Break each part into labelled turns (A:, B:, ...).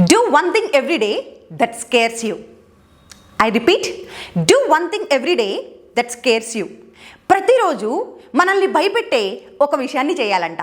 A: Do one thing every day that scares you I repeat do one thing every day that scares you ప్రతిరోజు మనల్ని భయపెట్టే ఒక విషయాన్ని చేయాలంట.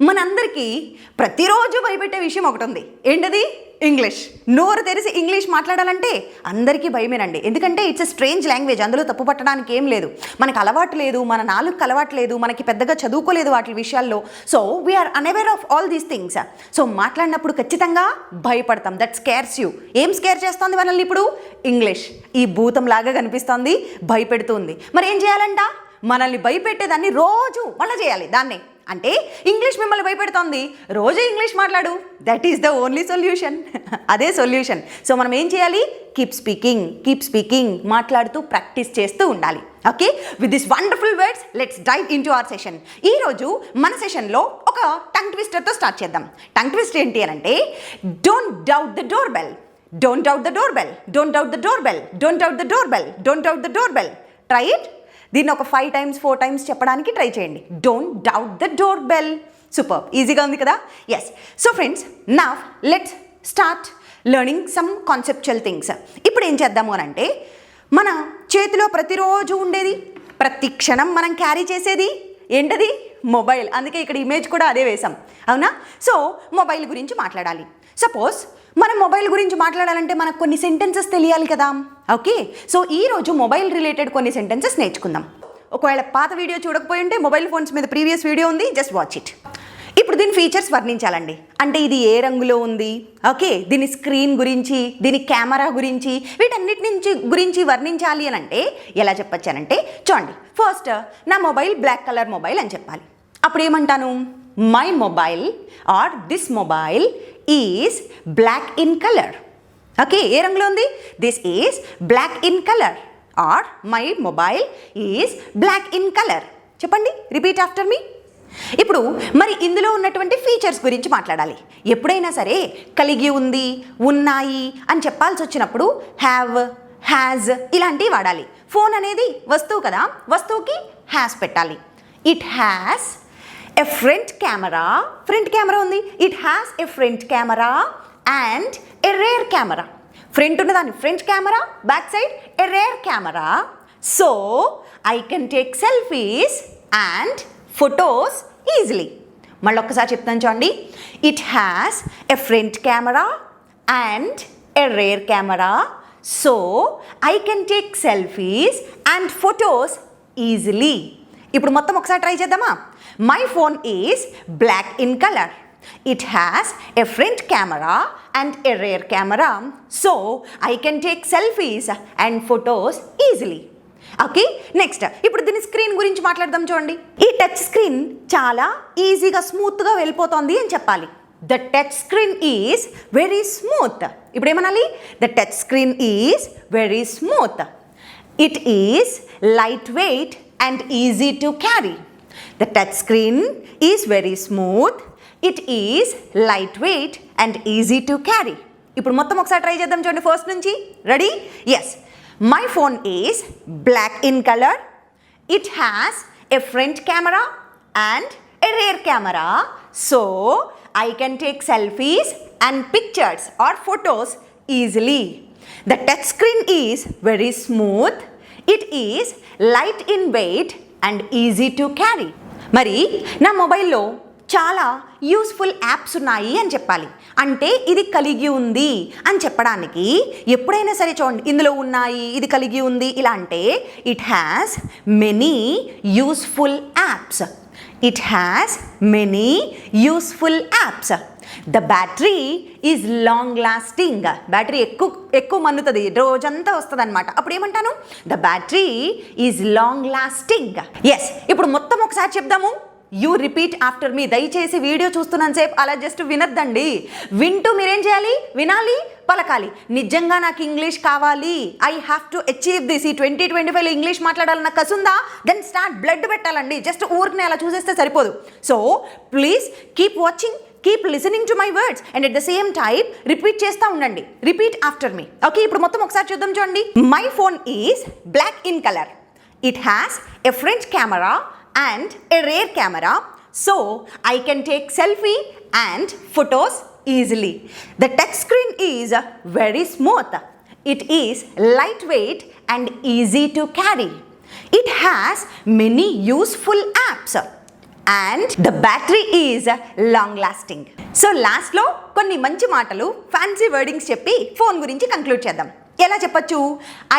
A: మనందరికీ ప్రతిరోజు భయపెట్టే విషయం ఒకటి ఉంది. ఏంటది? ఇంగ్లీష్ నోరు తెరిసి ఇంగ్లీష్ మాట్లాడాలంటే అందరికీ భయమేనండి. ఎందుకంటే ఇట్స్ ఎ స్ట్రేంజ్ లాంగ్వేజ్ అందులో తప్పు పట్టడానికి ఏం లేదు. మనకు అలవాటు లేదు మన నాలుగు అలవాటు లేదు మనకి పెద్దగా చదువుకోలేదు వాటి విషయాల్లో. So we are unaware of all these things so మాట్లాడినప్పుడు ఖచ్చితంగా భయపడతాం. దట్ స్కేర్స్ యూ ఏం స్కేర్ చేస్తోంది మనల్ని ఇప్పుడు? ఇంగ్లీష్ ఈ భూతం లాగా కనిపిస్తోంది భయపెడుతుంది. మరి ఏం చేయాలంట? మనల్ని భయపెట్టేదాన్ని రోజు మళ్ళీ చేయాలి దాన్నే. అంటే ఇంగ్లీష్ మిమ్మల్ని భయపెడుతోంది. రోజు ఇంగ్లీష్ మాట్లాడు. That is the only solution అదే సొల్యూషన్ సో మనం ఏం చేయాలి? కీప్ స్పీకింగ్ కీప్ స్పీకింగ్ మాట్లాడుతూ ప్రాక్టీస్ చేస్తూ ఉండాలి. Okay with this wonderful words let's dive into our session ఈరోజు మన సెషన్లో ఒక టంగ్ ట్విస్టర్తో స్టార్ట్ చేద్దాం. టంగ్ ట్విస్ట్ ఏంటి అని అంటే don't doubt the doorbell don't doubt the doorbell don't doubt the doorbell don't doubt the doorbell don't doubt the door bell try it దీన్ని ఒక ఫైవ్ టైమ్స్ ఫోర్ టైమ్స్ చెప్పడానికి try చేయండి. Don't doubt the door bell super ఈజీగా ఉంది కదా? Yes so friends నా let's start learning some conceptual things ఇప్పుడు ఏం చేద్దాము అని అంటే మన చేతిలో ప్రతిరోజు ఉండేది ప్రతి క్షణం మనం క్యారీ చేసేది ఏంటది? మొబైల్ అందుకే ఇక్కడ ఇమేజ్ కూడా అదే వేసాం అవునా? సో మొబైల్ గురించి మాట్లాడాలి. సపోజ్ మనం మొబైల్ గురించి మాట్లాడాలంటే మనకు కొన్ని సెంటెన్సెస్ తెలియాలి కదా. ఓకే? సో ఈరోజు మొబైల్ రిలేటెడ్ కొన్ని సెంటెన్సెస్ నేర్చుకుందాం. ఒకవేళ పాత వీడియో చూడకపోయి ఉంటే మొబైల్ ఫోన్స్ మీద ప్రీవియస్ వీడియో ఉంది జస్ట్ వాచ్ ఇట్ ఇప్పుడు దీని ఫీచర్స్ వర్ణించాలండి. అంటే ఇది ఏ రంగులో ఉంది? ఓకే? దీని స్క్రీన్ గురించి దీని కెమెరా గురించి వీటన్నిటి నుంచి గురించి వర్ణించాలి అని అంటే ఎలా చెప్పొచ్చానంటే చూడండి. ఫస్ట్ నా మొబైల్ బ్లాక్ కలర్ మొబైల్ అని చెప్పాలి. అప్పుడు ఏమంటాను? My mobile or this mobile is black in colour okay ఏ రంగులో ఉంది? This is black in colour or my mobile is black in colour చెప్పండి రిపీట్ ఆఫ్టర్ మీ ఇప్పుడు మరి ఇందులో ఉన్నటువంటి ఫీచర్స్ గురించి మాట్లాడాలి. ఎప్పుడైనా సరే కలిగి ఉంది ఉన్నాయి అని చెప్పాల్సి వచ్చినప్పుడు హ్యావ్ హ్యాజ్ ఇలాంటివి వాడాలి. ఫోన్ అనేది వస్తువు కదా వస్తువుకి హ్యాస్ పెట్టాలి. It has a front camera front camera ఉంది. It has a front camera and a rear camera front ఉన్నదాన్ని front camera back side a rear camera so I can take selfies and photos easily మళ్ళీ ఒక్కసారి చెప్తాను చూడండి. It has a front camera and a rear camera so I can take selfies and photos easily ఇప్పుడు మొత్తం ఒకసారి try చేద్దామా? My phone is black in colour it has a front camera and a rear camera so I can take selfies and photos easily okay next ఇప్పుడు దీని screen గురించి మాట్లాడదాం చూడండి. ఈ టచ్ స్క్రీన్ చాలా ఈజీగా స్మూత్గా వెళ్ళిపోతుంది అని చెప్పాలి. The touch screen is very smooth ఇప్పుడు ఏమనాలి? The touch screen is very smooth it is light weight and easy to carry the touch screen is very smooth it is light weight and easy to carry ఇప్పుడు మొత్తం ఒకసారి try చేద్దాం చూడండి. First నుంచి? Ready yes my phone is black in colour it has a front camera and a rear camera so I can take selfies and pictures or photos easily the touch screen is very smooth it is light in weight and easy to carry మరి నా మొబైల్లో చాలా useful apps ఉన్నాయి అని చెప్పాలి. అంటే ఇది కలిగి ఉంది అని చెప్పడానికి ఎప్పుడైనా సరే చూడండి ఇందులో ఉన్నాయి ఇది కలిగి ఉంది. ఇలా అంటే it has many useful apps it has many useful apps the battery is long lasting battery ఎక్కువ ఎక్కువ మన్నుతుంది రోజంతా వస్తుంది అనమాట అప్పుడు ఏమంటాను? The battery is long lasting yes ఇప్పుడు మొత్తం ఒకసారి చెప్దాము. యూ రిపీట్ ఆఫ్టర్ మీ దయచేసి వీడియో చూస్తున్నాను సేపు అలా జస్ట్ వినొద్దండి. వింటూ మీరేం చేయాలి? వినాలి? పలకాలి. నిజంగా నాకు ఇంగ్లీష్ కావాలి. I have to achieve this ఈ ట్వంటీ ట్వంటీ ఫైవ్లో ఇంగ్లీష్ మాట్లాడాలన్న కసుందా? దెన్ స్టార్ట్ బ్లడ్ పెట్టాలండి. జస్ట్ ఊరికి అలా చూసేస్తే సరిపోదు. So please keep watching keep listening to my words and at the same type repeat చేస్తూ ఉండండి. రిపీట్ ఆఫ్టర్ మీ ఓకే ఇప్పుడు మొత్తం ఒకసారి చూద్దాం చూడండి. My phone is black in colour it has a french camera and a rear camera so I can take selfie and photos easily. The touch screen is uh, very smooth. It is lightweight and easy to carry. It has many useful apps. And the battery is long lasting so లాస్ట్లో కొన్ని మంచి మాటలు fancy wordings చెప్పి phone గురించి conclude చేద్దాం ఎలా చెప్పొచ్చు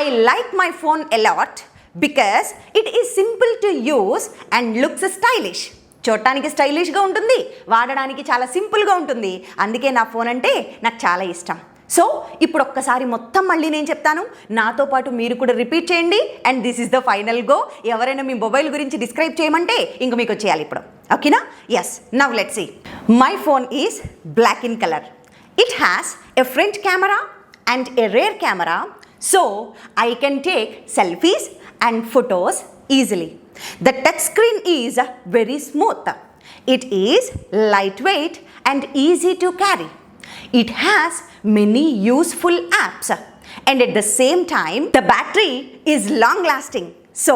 A: I like my phone a lot because it is simple to use and looks stylish చూడటానికి స్టైలిష్గా ఉంటుంది వాడడానికి చాలా సింపుల్గా ఉంటుంది. అందుకే నా ఫోన్ అంటే నాకు చాలా ఇష్టం. సో ఇప్పుడు ఒక్కసారి మొత్తం మళ్ళీ నేను చెప్తాను. నాతో పాటు మీరు కూడా రిపీట్ చేయండి. And this is the final go ఎవరైనా మీ మొబైల్ గురించి డిస్క్రైబ్ చేయమంటే ఇంక మీకు వచ్చేయాలి ఇప్పుడు. ఓకేనా yes now let see my phone is black in colour it has a front camera and a rear camera so I can take selfies and photos easily the touch screen is very smooth it is light weight and easy to carry it has many useful apps and at the same time the battery is long lasting so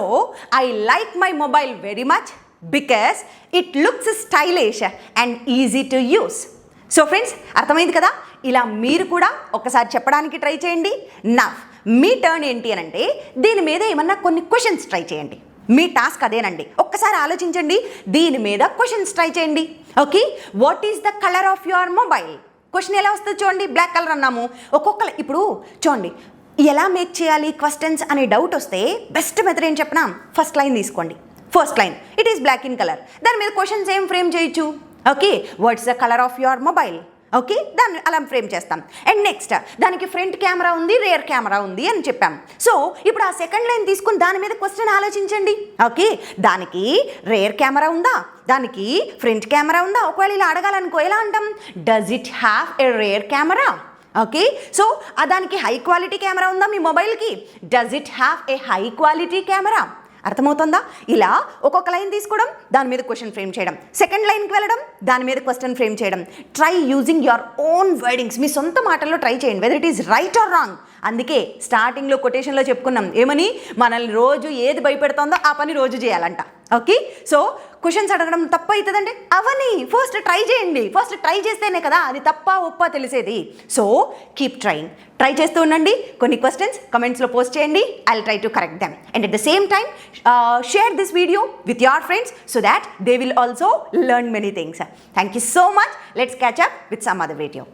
A: i like my mobile very much because it looks stylish and easy to use so friends అర్థమైంది కదా ఇలా మీరు కూడా ఒకసారి చెప్పడానికి try చేయండి నా మీ turn ఏంటి అని అంటే దీని మీద ఏమన్నా కొన్ని క్వశ్చన్స్ ట్రై చేయండి. మీ టాస్క్ అదేనండి. ఒక్కసారి ఆలోచించండి. దీని మీద క్వశ్చన్స్ ట్రై చేయండి. Okay what is the colour of your mobile question ఎలా వస్తుంది చూడండి. బ్లాక్ కలర్ అన్నాము. ఒక్కొక్క ఇప్పుడు చూడండి. ఎలా మేక్ చేయాలి క్వశ్చన్స్ అనే డౌట్ వస్తే బెస్ట్ మెథడ్ ఏం చెప్పినా ఫస్ట్ లైన్ తీసుకోండి. First line it is black in colour దాని మీద క్వశ్చన్స్ ఏం ఫ్రేమ్ చేయొచ్చు? Okay what's the colour of your mobile okay? దాన్ని అలా ఫ్రేమ్ చేస్తాం. అండ్ నెక్స్ట్ దానికి ఫ్రంట్ కెమెరా ఉంది రేర్ కెమెరా ఉంది అని చెప్పాం. సో ఇప్పుడు ఆ సెకండ్ లైన్ తీసుకుని దాని మీద క్వశ్చన్ ఆలోచించండి. ఓకే? దానికి రేర్ కెమెరా ఉందా? దానికి ఫ్రంట్ కెమెరా ఉందా? ఒకవేళ ఇలా అడగాలనుకో ఎలా అంటాం? Does it have a rear camera okay? So దానికి హై క్వాలిటీ కెమెరా ఉందా మీ మొబైల్కి? Does it have a high quality camera అర్థమవుతుందా? ఇలా ఒక్కొక్క లైన్ తీసుకోవడం దాని మీద క్వశ్చన్ ఫ్రేమ్ చేయడం. సెకండ్ లైన్కి వెళ్ళడం దాని మీద క్వశ్చన్ ఫ్రేమ్ చేయడం. Try using your own wordings. మీ సొంత మాటల్లో ట్రై చేయండి whether it is right or wrong అందుకే స్టార్టింగ్లో కొటేషన్లో చెప్పుకున్నాం. ఏమని? మనల్ని రోజు ఏది భయపెడుతుందో ఆ పని రోజు చేయాలంట. ఓకే? సో క్వశ్చన్స్ అడగడం తప్ప అవుతుందండి? అవని ఫస్ట్ ట్రై చేయండి. ఫస్ట్ ట్రై చేస్తేనే కదా అది తప్ప ఒప్ప తెలిసేది. సో కీప్ ట్రైయింగ్ ట్రై చేస్తూ ఉండండి. కొన్ని క్వశ్చన్స్ కమెంట్స్లో పోస్ట్ చేయండి. I try to correct them and at the same time share this video with your friends so that they will also learn many things thank you so much let's catch up with some other video